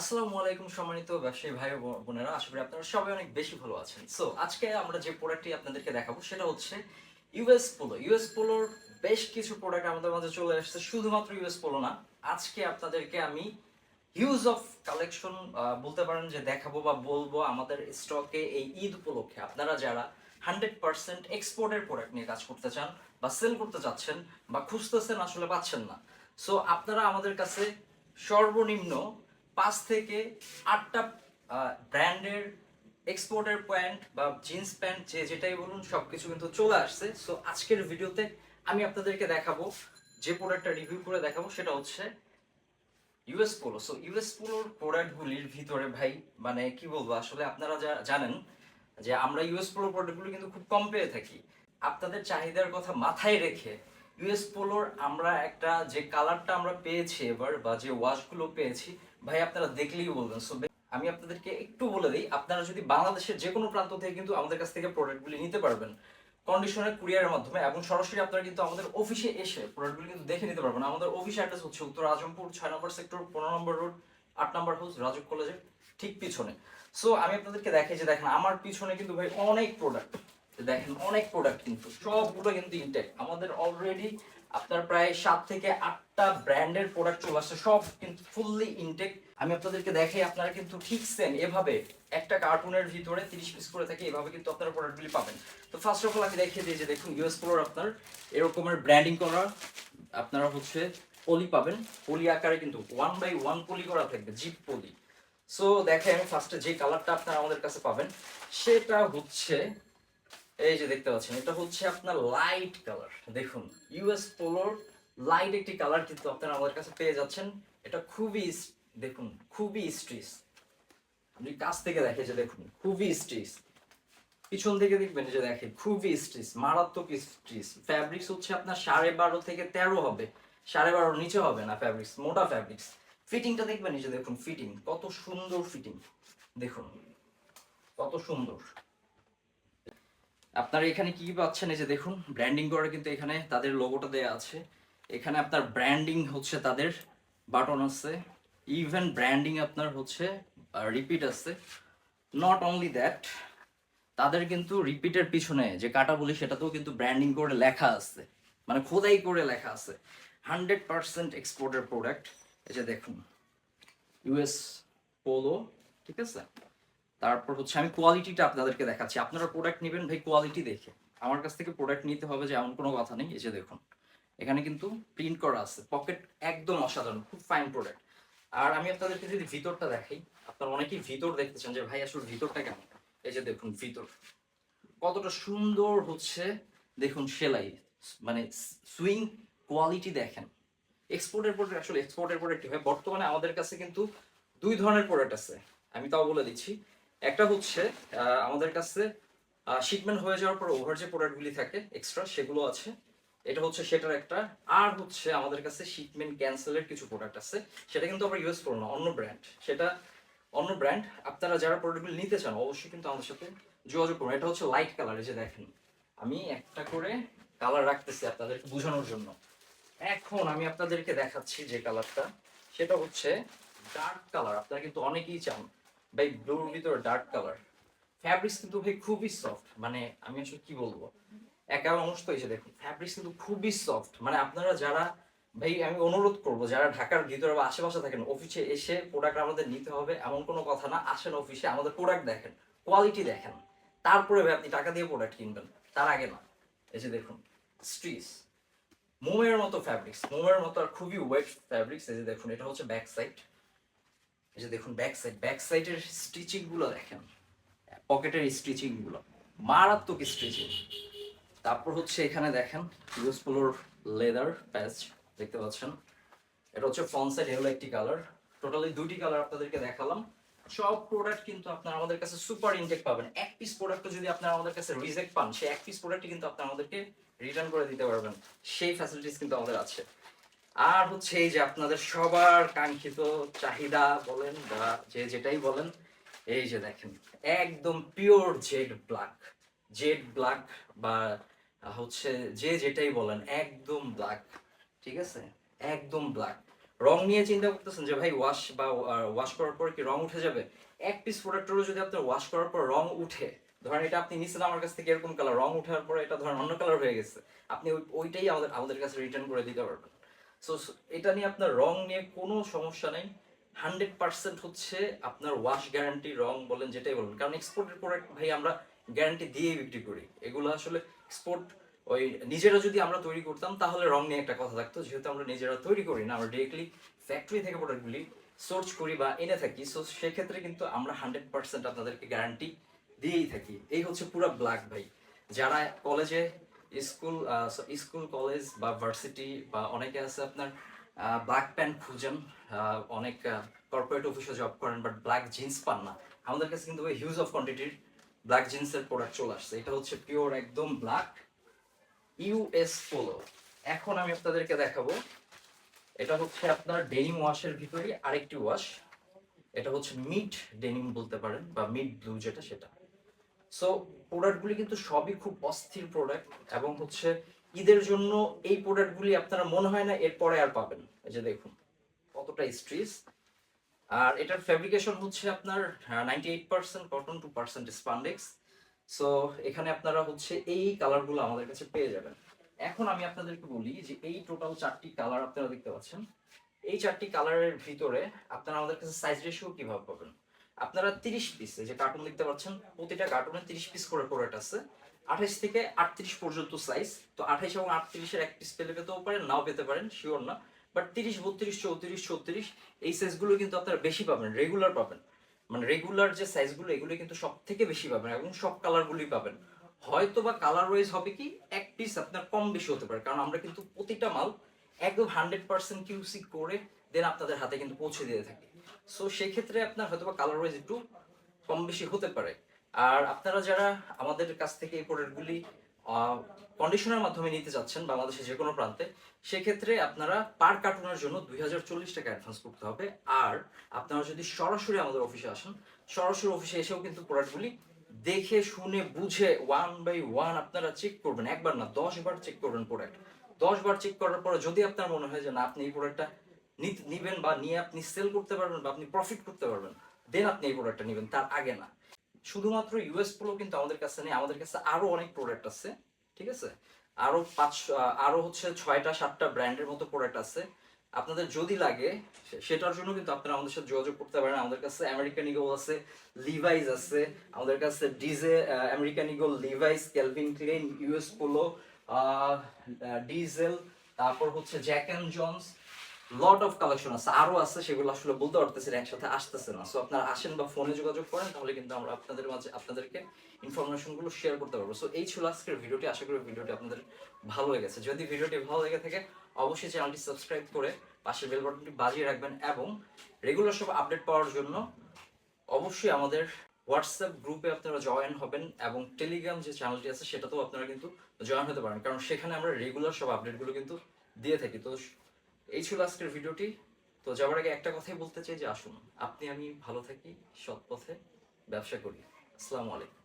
আসসালামু আলাইকুম সম্মানিত ব্যবসায়ী ভাই বোনেরা, আশা করি আপনারা সবাই অনেক বেশি ভালো আছেন। সো আজকে আমরা যে প্রোডাক্টটি আপনাদেরকে দেখাবো সেটা হচ্ছে ইউএস পোলো ইউএস পোলোর বেশ কিছু প্রোডাক্ট আমাদের মাঝে চলে আসছে, শুধুমাত্র ইউএস পোলো না। আজকে আপনাদেরকে আমি হিউজ অফ কালেকশন বলতে পারেন যে দেখাবো বা বলব আমাদের স্টকে এই ঈদ উপলক্ষে। আপনারা যারা হান্ড্রেড পার্সেন্ট এক্সপোর্টের প্রোডাক্ট নিয়ে কাজ করতে চান বা সেল করতে চাচ্ছেন বা খুঁজতেছেন, আসলে পাচ্ছেন না। সো আপনারা আমাদের কাছে সর্বনিম্ন পাঁচ থেকে আটটা ব্র্যান্ডের এক্সপোর্টের প্যান্ট বা জিন্স প্যান্ট, যে যেটাই বলুন, সবকিছু কিন্তু চলে আসছে। সো আজকের ভিডিওতে আমি আপনাদেরকে দেখাবো, যে প্রোডাক্টটা রিভিউ করে দেখাবো, সেটা হচ্ছে ইউএস পোলো সো ইউএস পোলোর প্রোডাক্টগুলির ভিতরে ভাই মানে কি বলব, আসলে আপনারা যা জানেন যে আমরা ইউএস পোলোর প্রোডাক্টগুলো কিন্তু খুব কম পেয়ে থাকি। আপনাদের চাহিদার কথা মাথায় রেখে ইউএস পোলোর আমরা একটা যে কালারটা আমরা পেয়েছি এবার, বা যে ওয়াশগুলো পেয়েছি ভাই, আপনারা দেখলেই বলবেন। সো আমি আপনাদেরকে একটু বলে দিই, আপনারা যদি বাংলাদেশের যে কোনো প্রান্ত থেকে কিন্তু আমাদের কাছ থেকে প্রোডাক্টগুলি নিতে পারবেন কন্ডিশনের কুরিয়ারের মাধ্যমে, এবং সরাসরি আপনারা কিন্তু আমাদের অফিসে এসে প্রোডাক্টগুলি কিন্তু দেখে নিতে পারবেন। আমাদের অফিস অ্যাড্রেস হচ্ছে উত্তর আজমপুর, ছয় নম্বর সেক্টর পনেরো নম্বর রোড আট নম্বর হাউস রাজক কলেজের ঠিক পিছনে। সো আমি আপনাদেরকে দেখাই যে দেখেন, আমার পিছনে কিন্তু ভাই অনেক প্রোডাক্ট দেখেন, অনেক প্রোডাক্ট কিন্তু, সবগুলো কিন্তু ইনটেক আমাদের অলরেডি আপনার প্রায় সাত থেকে আটটা ব্র্যান্ডের প্রোডাক্ট চলে আসছে, সব কিন্তু ফুললি ইনটেক আমি আপনাদেরকে দেখাই, আপনারা কিন্তু ঠিক সেম এভাবে একটা কার্টুনের ভিতরে তিরিশ পিস করে থাকে, এভাবে কিন্তু আপনারা প্রোডাক্টগুলি পাবেন। তো ফার্স্ট অফ অল আমি দেখিয়ে দিই যে দেখুন ইউএস পোলোর আপনার এরকমের ব্র্যান্ডিং করা, আপনারা হচ্ছে পলি পাবেন। পলি আকারে কিন্তু ওয়ান বাই ওয়ান পলি করা থাকবে জিপ পলি সো দেখেন ফার্স্টে যে কালারটা আপনারা আমাদের কাছে পাবেন, সেটা হচ্ছে এই যে দেখতে পাচ্ছেন, এটা হচ্ছে আপনার লাইট কালার দেখুন ইউএস পোলোর লাইট একটি কালার কিন্তু আপনারা আমাদের কাছে পেয়ে যাচ্ছেন। এটা খুবই দেখুন, খুবই স্ট্রিস আপনি কাছ থেকে দেখে যে দেখুন, খুবই স্ট্রিস পিছন থেকে দেখবেন যে দেখেন খুবই স্ট্রিস মারাত্মক স্ট্রিস ফ্যাব্রিক্স হচ্ছে আপনার সাড়ে বারো থেকে তেরো হবে। সাড়ে বারোর নিচে হবে না ফ্যাব্রিক্স মোটা ফ্যাব্রিক্স ফিটিংটা দেখবেন যে দেখুন ফিটিং কত সুন্দর ফিটিং দেখুন, কত সুন্দর। আপনারা এখানে কি পাচ্ছেন? এই যে দেখুন ব্র্যান্ডিং করা কিন্তু এখানে তাদের লোগোটা দেয়া আছে। এখানে আপনার ব্র্যান্ডিং হচ্ছে তাদের বাটন আছে। ইভেন ব্র্যান্ডিং আপনার হচ্ছে রিপিট আছে। নট অনলি দ্যাট তাদের কিন্তু রিপিটের পিছনে যে কাটা বলি, সেটাতেও কিন্তু ব্র্যান্ডিং করে লেখা আছে। মানে খোদাই করে লেখা আছে। হান্ড্রেড পার্সেন্ট এক্সপোর্টের প্রোডাক্ট এই যে দেখুন ইউএস পোলো ঠিক আছে? তারপর হচ্ছে আমি কোয়ালিটিটা আপনাদেরকে দেখাচ্ছি। আপনারা প্রোডাক্ট নেবেন ভাই কোয়ালিটি দেখে। আমার কাছ থেকে প্রোডাক্ট নিতে হবে যে এমন কোনো কথা নেই। এই যে দেখুন, এখানে কিন্তু প্রিন্ট করা আছে। পকেট একদম অসাধারণ, খুব ফাইন প্রোডাক্ট আর আমি আপনাদেরকে যদি ভিতরটা দেখাই, আপনারা অনেকেই ভিতর দেখতেছেন যে ভাই, আসলে ভিতরটা কেমন? এই যে দেখুন, ভিতর। কতটা সুন্দর হচ্ছে, দেখুন সেলাই। মানে সুইং কোয়ালিটি দেখেন। এক্সপোর্টের প্রোডাক্ট আসলে এক্সপোর্টের প্রোডাক্ট হয় বর্তমানে আমাদের কাছে কিন্তু দুই ধরনের প্রোডাক্ট আছে। আমি তাও বলে দিচ্ছি। একটা হচ্ছে আমাদের কাছে শিপমেন্ট হয়ে যাওয়ার পর ওভার যে প্রোডাক্টগুলি থাকে এক্সট্রা সেগুলো আছে। এটা হচ্ছে সেটার একটা। আর হচ্ছে আমাদের কাছে শিপমেন্ট ক্যান্সেলের কিছু প্রোডাক্ট আছে। সেটা কিন্তু আমরা ইউজ করব না, অন্য ব্র্যান্ড সেটা অন্য ব্র্যান্ড আপনারা যারা প্রোডাক্টগুলি নিতে চান, অবশ্যই কিন্তু আমাদের সাথে যোগাযোগ করুন। এটা হচ্ছে লাইট কালার এই যে দেখেন। আমি একটা করে কালার রাখতেছি আপনাদেরকে বোঝানোর জন্য। এখন আমি আপনাদেরকে দেখাচ্ছি যে কালারটা সেটা হচ্ছে ডার্ক কালার আপনারা কিন্তু অনেকেই চান। ভাই ব্লুর ভিতরে ডার্ক কালার ফ্যাব্রিক্স কিন্তু ভাই খুবই সফট মানে আমি আসলে কি বলব? একা মানুষ তো এসে দেখুন। ফ্যাব্রিক্স কিন্তু খুবই সফট মানে আপনারা যারা, ভাই, আমি অনুরোধ করব, যারা ঢাকার ভিতরে বা আশেপাশে থাকেন অফিসে এসে প্রোডাক্ট আমাদের নিতে হবে, এমন কোনো কথা না। আসেন অফিসে আমাদের প্রোডাক্ট দেখেন কোয়ালিটি দেখেন। তারপরে ভাই আপনি টাকা দিয়ে প্রোডাক্ট কিনবেন, তার আগে না। যে দেখুন স্ট্রিস মোমের মতো ফ্যাব্রিক্স মোমের মতো আর খুবই ওয়েট ফ্যাব্রিক্স এই যে দেখুন, এটা হচ্ছে ব্যাক সাইড এই যে দেখুন ব্যাক সাইড ব্যাক সাইডের স্টিচিংগুলো দেখেন। পকেটের স্টিচিংগুলো, মারাত্মক স্টিচিং তারপর হচ্ছে এখানে দেখেন ইউএস পোলোর লেদার প্যাচ দেখতে পাচ্ছেন। এটা হচ্ছে ফ্রন্ট সাইড হলো একটি কালার টোটালি দুটি কালার আপনাদেরকে দেখালাম। সব প্রোডাক্ট কিন্তু আপনারা আমাদের কাছে সুপার ইনটেক পাবেন। এক পিস প্রোডাক্ট যদি আপনারা আমাদের কাছে রিজেক্ট পান, সেই এক পিস প্রোডাক্ট কিন্তু আপনারা আমাদেরকে রিটার্ন করে দিতে পারবেন। সেই ফ্যাসিলিটিস কিন্তু আমাদের আছে। আর হচ্ছে এই যে আপনাদের সবার কাঙ্ক্ষিত চাহিদা বলেন বা যে যেটাই বলেন, এই যে দেখেন, একদম pure jet black jet black বা হচ্ছে যে যেটাই বলেন, একদম ব্ল্যাক ঠিক আছে? একদম ব্ল্যাক রং নিয়ে চিন্তা করতেছেন যে ভাই ওয়াশ বা ওয়াশ করার পর কি রং উঠে যাবে? এক পিস প্রোডাক্টেরও যদি আপনার ওয়াশ করার পর রং উঠে, ধরেন এটা আপনি নিছেন আমার কাছ থেকে এরকম কালার রং উঠার পর এটা ধরেন অন্য কালার হয়ে গেছে, আপনি ওইটাই আমাদের আমাদের কাছে রিটার্ন করে দিতে পারবেন। সো এটা নিয়ে আপনার রং নিয়ে কোনো সমস্যা নেই। হান্ড্রেড পার্সেন্ট হচ্ছে আপনার ওয়াশ গ্যারান্টি রং বলেন যেটাই বলেন। কারণ এক্সপোর্টের প্রোডাক্ট ভাই আমরা গ্যারান্টি দিয়েই বিক্রি করি। এগুলো আসলে এক্সপোর্ট ওই নিজেরা যদি আমরা তৈরি করতাম, তাহলে রং নিয়ে একটা কথা থাকতো। যেহেতু আমরা নিজেরা তৈরি করি না, আমরা ডিরেক্টলি ফ্যাক্টরি থেকে প্রোডাক্টগুলি সোর্স করি বা এনে থাকি সো সেক্ষেত্রে কিন্তু আমরা হান্ড্রেড পার্সেন্ট আপনাদেরকে গ্যারান্টি দিয়েই থাকি। এই হচ্ছে পুরো ব্ল্যাক ভাই। যারা কলেজে স্কুল স্কুল, কলেজ বা ভার্সিটি বা অনেকে আছে আপনার ব্ল্যাক প্যান্ট খুঁজেন অনেক কর্পোরেট অফিসে জব করেন বাট ব্ল্যাক জিন্স পান না। আমাদের কাছে কিন্তু হিউজ অফ কোয়ান্টিটির ব্ল্যাক জিন্সের প্রোডাক্ট চলে আসছে। এটা হচ্ছে পিওর একদম ব্ল্যাক ইউএস পোলো এখন আমি আপনাদেরকে দেখাবো, এটা হচ্ছে আপনার ডেনিম ওয়াশের ভিতরে আরেকটি ওয়াশ এটা হচ্ছে মিড ডেনিম বলতে পারেন, বা মিড ব্লু যেটা সেটা। সো প্রোডাক্টগুলি কিন্তু সবই খুব অস্থির প্রোডাক্ট এবং হচ্ছে ঈদের জন্য এই প্রোডাক্টগুলি আপনারা মনে হয় না এরপরে আর পাবেন। এই যে দেখুন, কতটা স্ট্রিস আর এটার ফ্যাব্রিকেশন হচ্ছে আপনার ninety eight percent cotton two percent spandex so এখানে আপনারা হচ্ছে এই কালারগুলো আমাদের কাছে পেয়ে যাবেন। এখন আমি আপনাদেরকে বলি যে এই টোটাল চারটি কালার আপনারা দেখতে পাচ্ছেন। এই চারটি কালারের ভিতরে আপনারা আমাদের কাছে সাইজ রেশিও কীভাবে পাবেন? আপনারা তিরিশ পিস যে কার্টুন দেখতে পাচ্ছেন, প্রতিটা কার্টুনে তিরিশ পিস করে প্রোডাক্ট আছে। আঠাইশ থেকে আটত্রিশ পর্যন্ত সাইজ তো আঠাইশ এবং আটত্রিশের এক পিস পেলে পেতেও পারেন, নাও পেতে পারেন শিওর না। বাট তিরিশ, বত্রিশ, চৌত্রিশ, ছত্রিশ, এই সাইজগুলো কিন্তু আপনারা বেশি পাবেন রেগুলার পাবেন। মানে রেগুলার যে সাইজগুলো এগুলো কিন্তু সব থেকে বেশি পাবেন এবং সব কালারগুলোই পাবেন। হয়তো বা কালার ওয়াইজ হবে কি, এক পিস আপনার কম বেশি হতে পারে, কারণ আমরা কিন্তু প্রতিটা মাল একদম হান্ড্রেড পার্সেন্ট কিউসি করে দেন আপনাদের হাতে কিন্তু পৌঁছে দিয়ে থাকি। সো সেই ক্ষেত্রে আপনার হয়তো বা কালার ওয়াইজ একটু কম বেশি হতে পারে। আর আপনারা যারা আমাদের কাছ থেকে এই প্রোডাক্টগুলি কন্ডিশনের মাধ্যমে নিতে যাচ্ছেন বাংলাদেশের যে কোনো প্রান্তে, সেক্ষেত্রে আপনারা পার কার্টুনের জন্য দুই হাজার চল্লিশ টাকা অ্যাডভান্স করতে হবে। আর আপনারা যদি সরাসরি আমাদের অফিসে আসেন, সরাসরি অফিসে এসেও কিন্তু প্রোডাক্টগুলি দেখে, শুনে, বুঝে ওয়ান বাই ওয়ান আপনারা চেক করবেন। একবার না, দশ বার চেক করবেন প্রোডাক্ট দশ বার চেক করার পরে যদি আপনার মনে হয় যে না, আপনি এই প্রোডাক্টটা নিবেন বা নিয়ে আপনি সেল করতে পারবেন বা আপনি প্রফিট করতে পারবেন দেন আপনি এই প্রোডাক্টটা নেবেন, তার আগে না। শুধুমাত্র ইউএস প্রো কিন্তু আমাদের কাছে নেই, আমাদের কাছে আরও অনেক প্রোডাক্ট আছে, ঠিক আছে? আরও পাঁচ আরও হচ্ছে ছয়টা, সাতটা ব্র্যান্ডের মতো প্রোডাক্ট আছে। আপনাদের যদি লাগে সেটার জন্য কিন্তু আপনারা আমাদের সাথে যোগাযোগ করতে পারেন। আমাদের কাছে আমেরিকান ইগল আছে লিভাইস আছে, আমাদের কাছে DJ American Eagle Levi's Calvin Klein US Polo Diesel তারপর হচ্ছে Jack and Jones lot of collection আছে, আরও আছে, সেগুলো আসলে বলতে পারতেছি একসাথে আসতেছে না। সো আপনারা আসেন বা ফোনে যোগাযোগ করেন, তাহলে কিন্তু আমরা আপনাদের মাঝে, আপনাদেরকে ইনফরমেশনগুলো শেয়ার করতে পারব। সো এই ছিল আজকের ভিডিওটি, আশা করি ভিডিওটি আপনাদের ভালো লেগেছে। যদি ভিডিওটি ভালো লেগে থাকে, অবশ্যই চ্যানেলটি সাবস্ক্রাইব করে পাশের বেল বাটনটি বাজিয়ে রাখবেন এবং রেগুলার সব আপডেট পাওয়ার জন্য অবশ্যই আমাদের হোয়াটসঅ্যাপ গ্রুপে আপনারা জয়েন হবেন এবং টেলিগ্রাম যে চ্যানেলটি আছে, সেটাতেও আপনারা কিন্তু জয়েন হতে পারেন। কারণ সেখানে আমরা রেগুলার সব আপডেটগুলো কিন্তু দিয়ে থাকি। তো এই ছিল আজকের ভিডিওটি। তো যাওয়ার আগে একটা কথাই বলতে চাই যে আসুন, আপনি আমি ভালো থাকি, সৎ পথে ব্যবসা করি। আসসালামু আলাইকুম।